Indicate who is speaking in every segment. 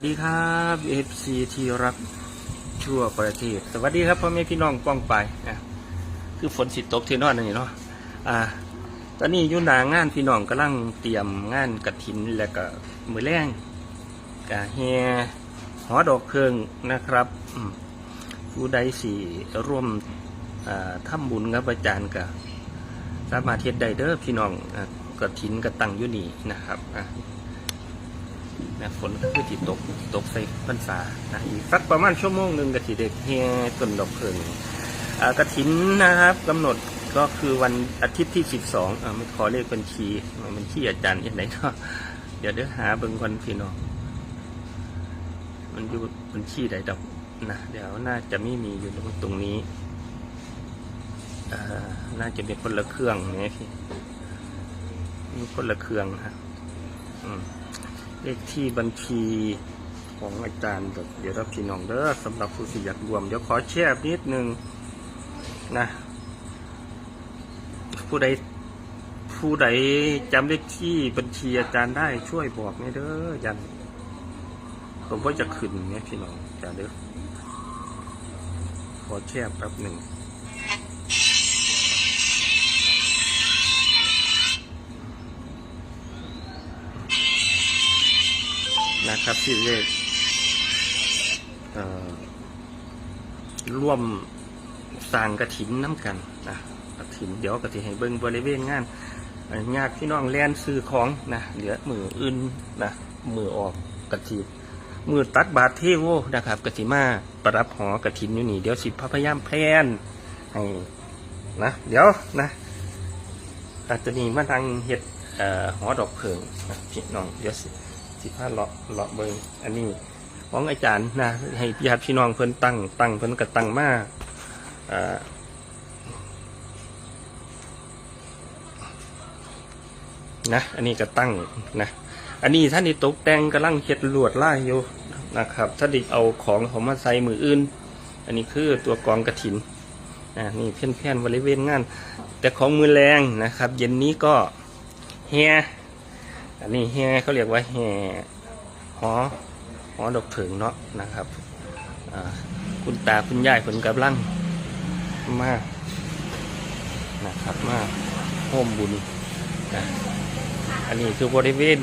Speaker 1: สวัสดีครับ FC ที่รักชั่วประเทศ สวัสดีครับพ่อแม่พี่น้องป้องไปนะคือฝนสิตกเทนอนนี่เนาะอ่า ตอนนี้อยู่หนางานพี่น้องกำลังเตรียมงานกระถินแล้วก็มือแรงกะแฮหอดอกเพลิงนะครับผู้ใดสี่ร่วมอ่าทำบุญกับอาจารย์ก็สามารถเฮ็ดไดเด้อพี่น้องกระถินกระตังยู่นี่นะครับอะ นะฝนก็คือที่ตกตกใส่พรรษานะอีกสักประมาณชั่วโมงหนึ่งกะทิเด็กเฮียต้นดอกเพลิงกระถินนะครับกำหนดก็คือวันอาทิตย์ที่สิบสองอ่าไม่ขอเลขบัญชีบัญชีอาจารย์ยังไงเนาะเดี๋ยวเดี๋ยวหาเบิ่งวันพี่น้องมันอยู่บัญชีใดดอกนะเดี๋ยวน่าจะไม่มีอยู่ตรงนี้น่าจะเป็นคนละเครื่องนี่พี่มีคนละเครื่องครับอืม เลขที่บัญชีของอาจารย์แบบเดี๋ยวรับพี่น้องเด้อสำหรับผู้ที่อยากรวม เดี๋ยวขอแชร์นิดนึงนะ ผู้ใดผู้ใดจำเลขที่บัญชีอาจารย์ได้ช่วยบอกหน่อยเด้อยันผมว่าจะขึ้นเนี่ยพี่น้องจะเด้อขอแชร์แป๊บหนึ่ง นะครับที่เลขเอ่อร่วมสร้างกระถินน้ำกันนะกระถินเดี๋ยวกระถินให้เบิ้งบริเวณงานเอ่อญาติพี่น้องแลนซื้อของนะเหลือมืออื่นนะมือออกกระถินมือตักบาทเทโวนะครับกระถิมาประรับหอกระถินอยู่นี่เดี๋ยวสิพยายามแพลนให้นะเดี๋ยวนะอาจจะนี่มาทางเห็ดหอดอกเพิงนะพี่น้องเดี๋ยวสิ สิพาเลาะเลาะเบิงอันนี้ของอาจารย์นะให้ญาติพี่น้องเพิ่นตั้งตั้งเพิ่นก็ตั้งมาอ่านะอันนี้ก็ตั้งนะ อันนี้ท่านนี่ตกแต่งกำลังเฮ็ดลวดล่ายอยู่นะครับท่านไดิเอาของเขามาใส่มืออื่น อันนี้คือตัวกองกระถินอ่านี่เพี้ยนเพี้ยนบริเวณงาน แต่ของมือแรงนะครับ เย็นนี้ก็เฮีย อันนี้แห่เขาเรียกว่าแห่หอหอดอกถิงเนาะนะครับคุณตาคุณยายผลกำลังมากนะครับมาโฮมบุญนะอันนี้คือบริเวณ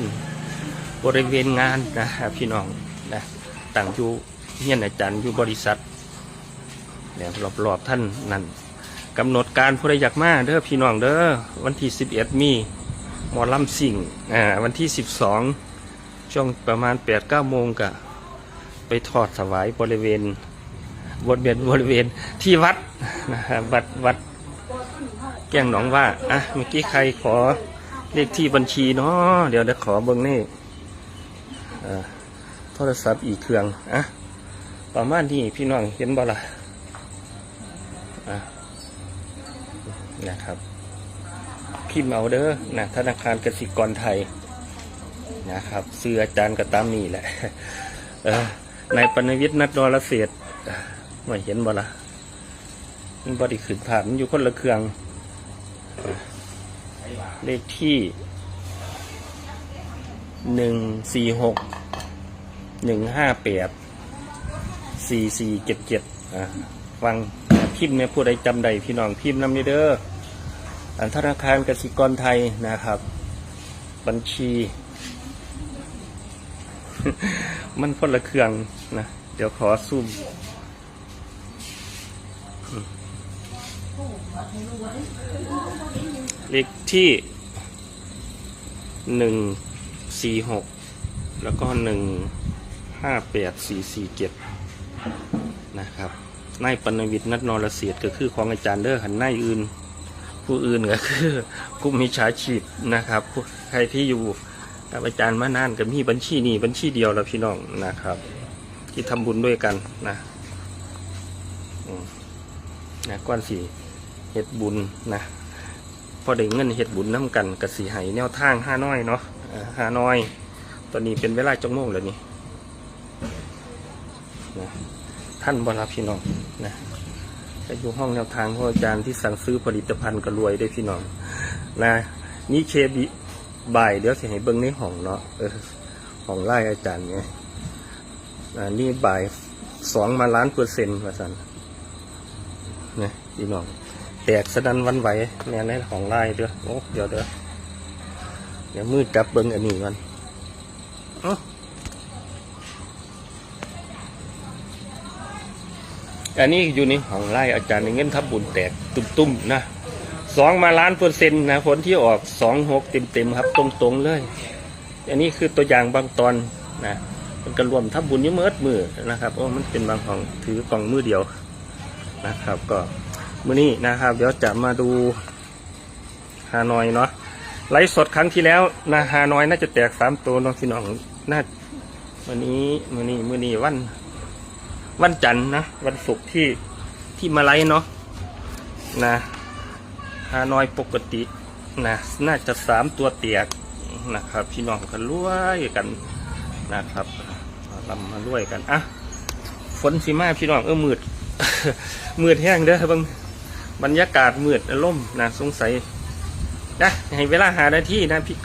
Speaker 1: บริเวณงานนะครับพี่น้องนะต่างอยู่เฮียนอาจารย์อยู่บริษัทแล้วรอบๆท่านนั่นกำหนดการผู้ใดอยากมาเด้อพี่น้องเด้อวันที่11มี หมอลำสิ่งอ่าวันที่สิบสองช่วงประมาณแปดเก้าโมงกะไปทอดถวายบริเวณบริเวณบริเวณที่วัดนะครับวัดวัดแก้งหนองว่าอะเมื่อกี้ใครขอเลขที่บัญชีเนาะเดี๋ยวเดี๋ยวขอเบิ้งนี่อ่าโทรศัพท์อีกเครื่องอะประมาณนี้พี่น้องเห็นบ่ละอะนะครับ พิมพ์เอาเด้อนะธนาคารกสิกรไทยนะครับเสื้ออาจารย์ก็ตามนี่แหละนายปนวิทย์นัดดรเศรษฐ์ไม่เห็นบ่ละมันบไดิขึ้นผ่านมันอยู่คนละเครื่อง เลขที่หนึ่งสี่หกหนึ่งห้าแปดสี่สี่เจ็ดเจ็ดอะฟังพิมพ์เนี่ยผู้ใดจำได้พี่น้องพิมพ์นำนี่เด้อ ธนาคารกสิกรไทยนะครับ บัญชี มันคนละเครื่องนะ เดี๋ยวขอซูมอืมเลขที่หนึ่งสี่หกแล้วก็หนึ่งห้าแปดสี่สี่เจ็ดนะครับนายปนวิทย์นัดนรเสียดก็คือของอาจารย์เด้อหันนายอื่น ผู้อื่นก็คือกลุ่มมิจฉาชีพนะครับ ใครที่อยู่กับอาจารย์มานานก็มีบัญชีนี้บัญชีเดียวแล้วพี่น้องนะครับ ที่ทำบุญด้วยกันนะนะก้อนสีเฮ็ดบุญนะพอได้เงินเฮ็ดบุญน้ำกันกสีไห้แนวทางห้าน้อยเนาะห้าน้อย ตอนนี้เป็นเวลาจังโมงแล้วนี่นะท่านบรับพี่น้องนะ จะอยู่ห้องแนวทางของอาจารย์ที่สั่งซื้อผลิตภัณฑ์ก็รวยได้พี่น้องนะนี่เคบิบ่ายเดี๋ยวจะให้เบิ้งในห้องเนาะเออห้องไล่อาจารย์ไงอ่านี่บ่ายสองมาล้านเปอร์เซ็นต์ว่าสันนี่ยพี่น้องแตกสะดันวันไหวแน่ในของไล่เด้อโอ้เดี๋ยวเด้อเดี๋ยวมืดจับเบิ้งอันนี้มันเอ้ อันนี้อยู่ในของไล่อาจารย์ในเงินทับบุญแตกตุ้มๆนะสองมาล้านเปอร์เซ็นต์นะผลที่ออกสองหกเต็มๆครับ ตรงๆเลย อันนี้คือตัวอย่างบางตอนนะมันก็รวมทับบุญยี่เมิดมือนะครับเพราะมันเป็นบางของถือกล่องมือเดียวนะครับ ก็มือนี้นะครับ เดี๋ยวจะมาดูฮานอยเนาะไลฟ์สดครั้งที่แล้วนะฮานอยน่าจะแตกสามตัวน้องพี่น้องน่าวันนี้มือนี้มือนี้วัน วันจันทร์นะ วันศุกร์ที่ที่มาไลฟ์เนาะนะฮานอยปกตินะน่าจะสามตัวเตียกนะครับ พี่น้องกันรวยกันนะครับลำมาด้วยกันอะฝนสีมาพี่น้องเออมืดมืดแห้งเด้อบางบรรยากาศมืดล่มนะสงสัยนะให้เวลาหานาที่นะพี่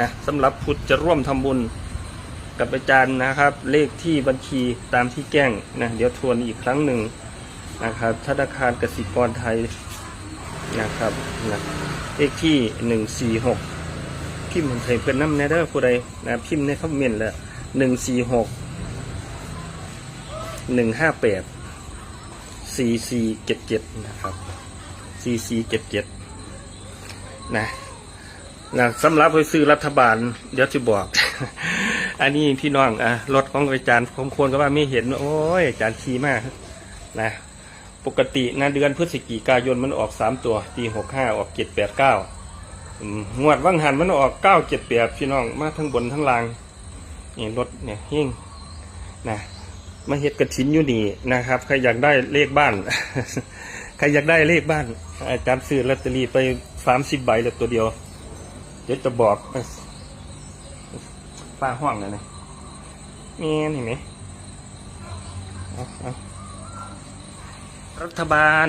Speaker 1: นะสำหรับพุทธจะร่วมทำบุญ กับอาจารย์นะครับ เลขที่บัญชีตามที่แจ้งนะเดี๋ยวทวนอีกครั้งหนึ่งนะครับธนาคารกสิกรไทยนะครับนะเลขที่หนึ่งสี่หกพิมพ์ใส่เป็นน้ำแนเดอร์ผู้ใดนะพิมพ์ในคอมเมนต์ละหนึ่งสี่หกหนึ่งห้าแปดสี่สี่เจ็ดเจ็ดนะครับสี่สี่เจ็ดเจ็ดนะนะสำหรับไปซื้อรัฐบาลเดี๋ยวจะบอก อันนี้พี่น้องอะรถของอาจารย์ผมควรก็ว่าไม่เห็น โอ้ยอาจารย์ขี่มากนะปกตินะเดือนพฤศจิกายนมันออกสามตัวปีหกห้าออกเจ็ดแปดเก้างวดวังหันมันออกเก้าเจ็ดแปดพี่น้องมาทั้งบนทั้งล่างนี่รถเนี่ยเฮงนะมาเฮ็ดกระถินอยู่นี่นะครับใครอยากได้เลขบ้านใครอยากได้เลขบ้าน อาจารย์ซื้อลอตเตอรี่ไปสามสิบใบเลยตัวเดียว เดี๋ยวจะบอก ป้าห้องเลยนะนี่เห็นไหมรัฐบาล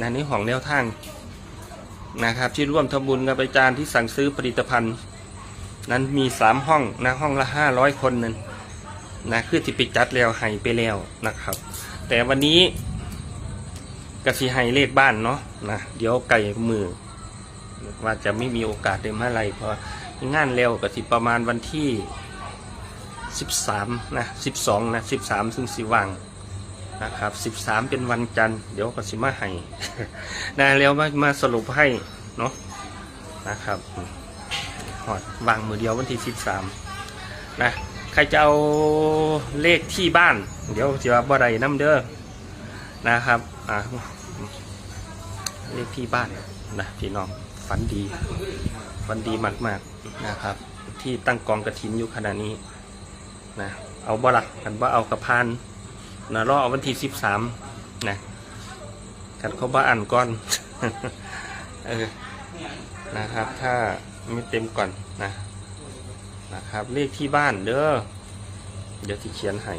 Speaker 1: นะนี่ของแนวทางนะครับ ที่ร่วมทำบุญกับอาจารย์ที่สั่งซื้อผลิตภัณฑ์ นั้นมีสามห้องนะห้องละห้าร้อยคนนั้นนะคือที่ไปจัดแล้วให้ไปแล้วนะครับ แต่วันนี้กระสิให้เลขบ้านเนาะนะเดี๋ยวไก่มือ ว่าจะไม่มีโอกาสได้มาอะไรเพราะงานเร็วกสิประมาณวันที่สิบสามนะสิบสองนะสิบสามซึ่งสิวังนะครับสิบสามเป็นวันจันทร์เดี๋ยวก็สิมาให้นะแล้วมามาสรุปให้เนาะนะครับหอดวางมือเดียววันที่สิบสามนะใครจะเอาเลขที่บ้าน เดี๋ยวจะว่าบ่ได้น้ำเด้อนะครับอ่าเลขที่บ้านนะพี่น้อง ฝันดีฝันดีมากๆนะครับ ที่ตั้งกองกระถินอยู่ขณะนี้นะเอาบ่ละกันว่าเอากระพานนะรอเอาวันที่สิบสามนะกันเขาบ้าอ่านก่อนเออนะครับ ถ้าไม่เต็มก่อนนะนะครับ เลขที่บ้านเด้อเดี๋ยวที่เขียนให้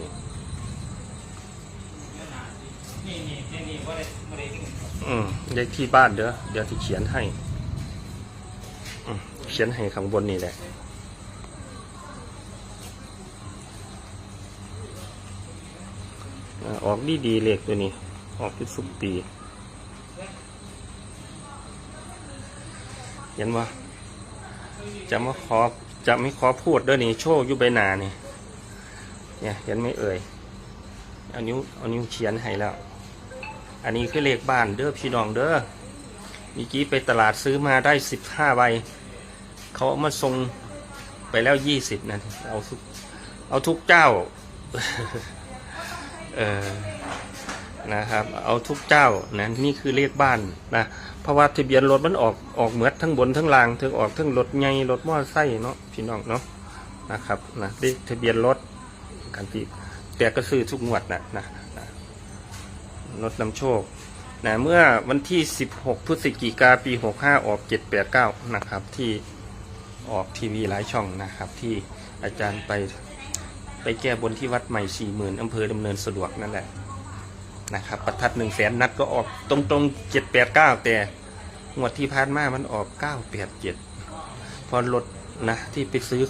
Speaker 1: อืมเลขที่บ้านเด้อเดี๋ยวที่เขียนให้ เขียนให้ข้างบนนี่แหละออกดีดีเลขตัวนี้ ออกที่สุกปีเห็นว่าจะมาขอจะไม่ขอพูดเด้วยนี่โชว์อยู่ใบหนานี่เนี่ยเห็นไหมเอ่ยเอานิ้วเอานิ้วเขียนให้แล้ว อันนี้คือเลขบ้านเด้อพี่น้องเด้อเมื่อกี้ไปตลาดซื้อมาได้สิบห้าใบ เขาเอามาส่งไปแล้วยี่สิบนะเอาทุกเอาทุกเจ้า เออนะครับ เอาทุกเจ้านะนี่คือเลขบ้านนะเพราะว่าทะเบียนรถมันออกออกเหมือดทั้งบนทั้งล่างถึงออกทั้งรถใหญ่รถมอเตอร์ไซค์เนาะพี่น้องเนาะนะครับนะเลขทะเบียนรถกันที่แต่ก็ซื้อทุกงวดนะนะนะรถนำโชคนะเมื่อวันที่ 16 พฤศจิกาปี 65 ออก 789 นะครับที่ ออกทีวีหลายช่องนะครับ ที่อาจารย์ไปไปแก้บนที่วัดใหม่สี่หมื่นอำเภอดำเนินสะดวกนั่นแหละนะครับประทัดหนึ่งแสนนัดก็ออกตรงตรงเจ็ดแปดเก้าแต่งวดที่ผ่านมามันออกเก้าแปดเจ็ดพอลดนะที่ไปซื้อ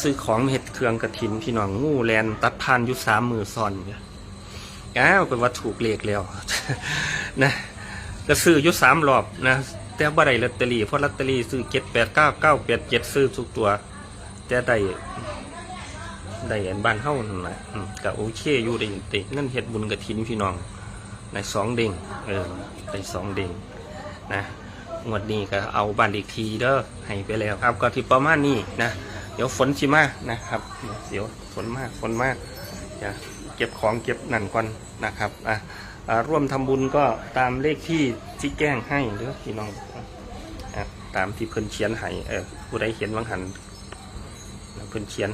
Speaker 1: ซื้อของเห็ดเครื่องกระถินพี่น้องงูแลนตัดพานอยู่สามมือซอนเนี่ยอ้าวเป็นว่าถูกเลขแล้วนะก็ซื้ออยู่สามรอบนะ แต่บ่ได้ลอตเตอรี่เพราะลอตเตอรี่ซื้อเจ็ดแปดเก้าเก้าแปดเจ็ดซื้อทุกตัว แต่ได้ได้อันบ้านเฮ้านั่นแหละอืมก็โอเคอยู่ได้ตินั่นเห็ดบุญกระถินพี่น้องในสองเด้งเออได้สองเด้งนะงวดนี้ก็เอาบ้านอีกทีเด้อให้ไปแล้วครับก็ที่ประมาณนี้นะเดี๋ยวฝนชิมานะครับเดี๋ยวฝนมากฝนมากจะเก็บของเก็บนั่นก่อนนะครับอะ ร่วมทำบุญก็ตามเลขที่ที่แจ้งให้เด้อพี่น้องตามที่เพิ่นเขียนให้เออผู้ใดเขียนวังหันเพิ่นเขียน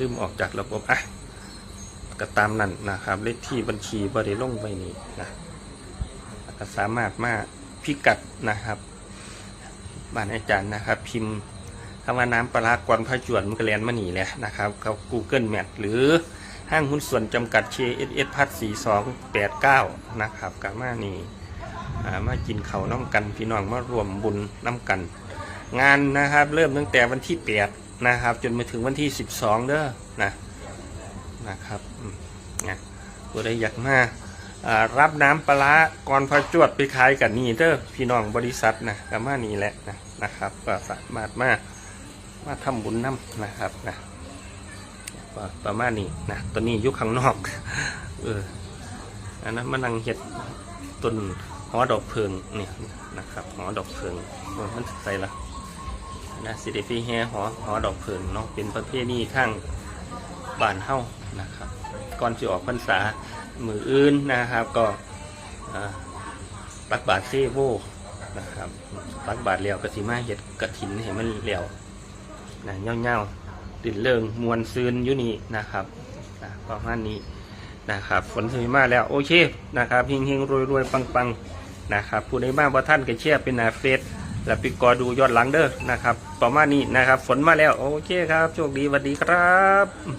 Speaker 1: ลืมออกจากระบบอะก็ตามนั้นนะครับ เลขที่บัญชีบริลงไว้นี้นะก็สามารถมาพิกัดนะครับบ้านอาจารย์นะครับ พิมพ์คำว่าน้ำปลาร้ากวนพระจวนมันก็แลนมาหนีแหละนะครับเขา Google Map หรือ ห้างหุ้นส่วนจำกัด KSS พัด4289 นะครับกับมานี่มากินเขาน้ำกันพี่น้องมารวมบุญน้ำกัน งานนะครับเริ่มตั้งแต่วันที่8นะครับ จนมาถึงวันที่ 12เด้อนะนะครับนะผู้ใดอยากมารับน้ำปลาก่อนพระจวดไปขายกันนี่เด้อพี่น้องบริษัทนะกับมานี่แหละนะนะครับก็สามารถมามาทำบุญน้ำนะครับนะ ประมาณนี้นะตัวนี้อยุคข้างนอก เอออันนั้นมันนังเห็ดต้นหอดอกเพิงเนี่ยนะครับหอดอกเพิงมันใส่ละนะสิเดฟีแฮหอหอดอกเพิงเนาะเป็นประเภทนี้ข้างบ้านเฮ้านะครับก่อนจะออกพรรษามืออื่นนะครับ ก็ตักบาทเซโวนะครับตักบาทเลี้ยวกสิมาเห็ดกระถินเห็นมันเลี้ยวนะเงาๆ ติดเริงมวลซืนอยู่นี่นะครับนะประมาณนี้นะครับฝนสวยมาแล้วโอเคนะครับเฮงเฮงรวยรวยปังปังนะครับผู้ใดบ้างว่าท่านก็แชร์เป็นนาเฟสและปิดกอดูยอดหลังเด้อนะครับ ประมาณนี้นะครับ ฝนมาแล้วโอเคครับโชคดีสวัสดีครับ